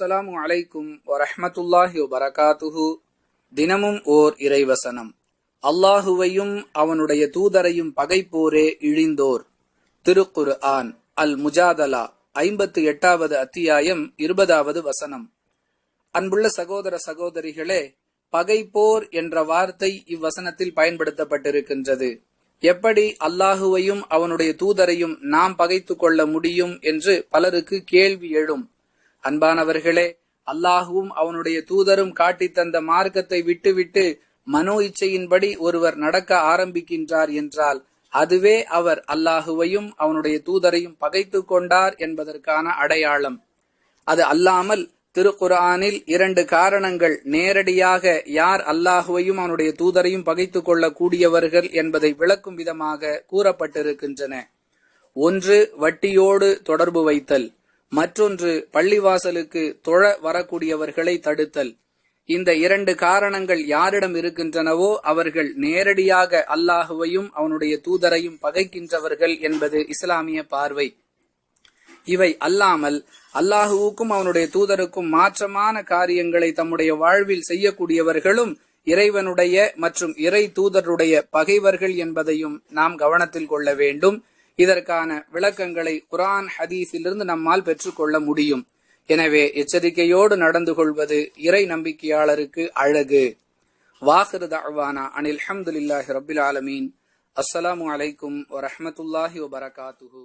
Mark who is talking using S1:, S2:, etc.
S1: அஸ்ஸலாமு அலைக்கும் வரஹமத்துல்லாஹி வபரகாத்துஹு. தினமும் ஓர் இறைவசனம். அல்லாஹுவையும் அவனுடைய தூதரையும் பகைப்போரே இழிந்தோர். திருக்குரு ஆன் அல் முஜாதலா ஐம்பத்து எட்டாவது அத்தியாயம் இருபதாவது வசனம். அன்புள்ள சகோதர சகோதரிகளே பகைப்போர் என்ற வார்த்தை இவ்வசனத்தில் பயன்படுத்தப்பட்டிருக்கின்றது. எப்படி அல்லாஹுவையும் அவனுடைய தூதரையும் நாம் பகைத்து கொள்ள முடியும் என்று பலருக்கு கேள்வி எழும். அன்பானவர்களே அல்லாஹுவும் அவனுடைய தூதரும் காட்டித் தந்த மார்க்கத்தை விட்டுவிட்டு மனோ இச்சையின்படி ஒருவர் நடக்க ஆரம்பிக்கின்றார் என்றால் அதுவே அவர் அல்லாஹுவையும் அவனுடைய தூதரையும் பகைத்து கொண்டார் என்பதற்கான அடையாளம். அது அல்லாமல் திருக்குர்ஆனில் இரண்டு காரணங்கள் நேரடியாக யார் அல்லாஹுவையும் அவனுடைய தூதரையும் பகைத்து கூடியவர்கள் என்பதை விளக்கும் விதமாக கூறப்பட்டிருக்கின்றன. ஒன்று வட்டியோடு தொடர்பு வைத்தல். மற்றொன்று பள்ளிவாசலுக்கு தொழ வரக்கூடியவர்களை தடுத்தல். இந்த இரண்டு காரணங்கள் யாரிடம் இருக்கின்றனவோ அவர்கள் நேரடியாக அல்லாஹுவையும் அவனுடைய தூதரையும் பகைக்கின்றவர்கள் என்பது இஸ்லாமிய பார்வை. இவை அல்லாமல் அல்லாஹுவுக்கும் அவனுடைய தூதருக்கும் மாற்றமான காரியங்களை தம்முடைய வாழ்வில் செய்யக்கூடியவர்களும் இறைவனுடைய மற்றும் இறை தூதருடைய பகைவர்கள் என்பதையும் நாம் கவனத்தில் கொள்ள வேண்டும். இதற்கான விளக்கங்களை குரான் ஹதீஸிலிருந்து நம்மால் பெற்றுக்கொள்ள முடியும். எனவே எச்சரிக்கையோடு நடந்து கொள்வது இறை நம்பிக்கையாளருக்கு அழகு. வாஹிரு தஅவானா அனில் அஹமதுல்லாஹி ரபில் ஆலமீன். அஸ்ஸலாமு அலைக்கும் வரஹமத்துல்லாஹி வபரகாத்துஹு.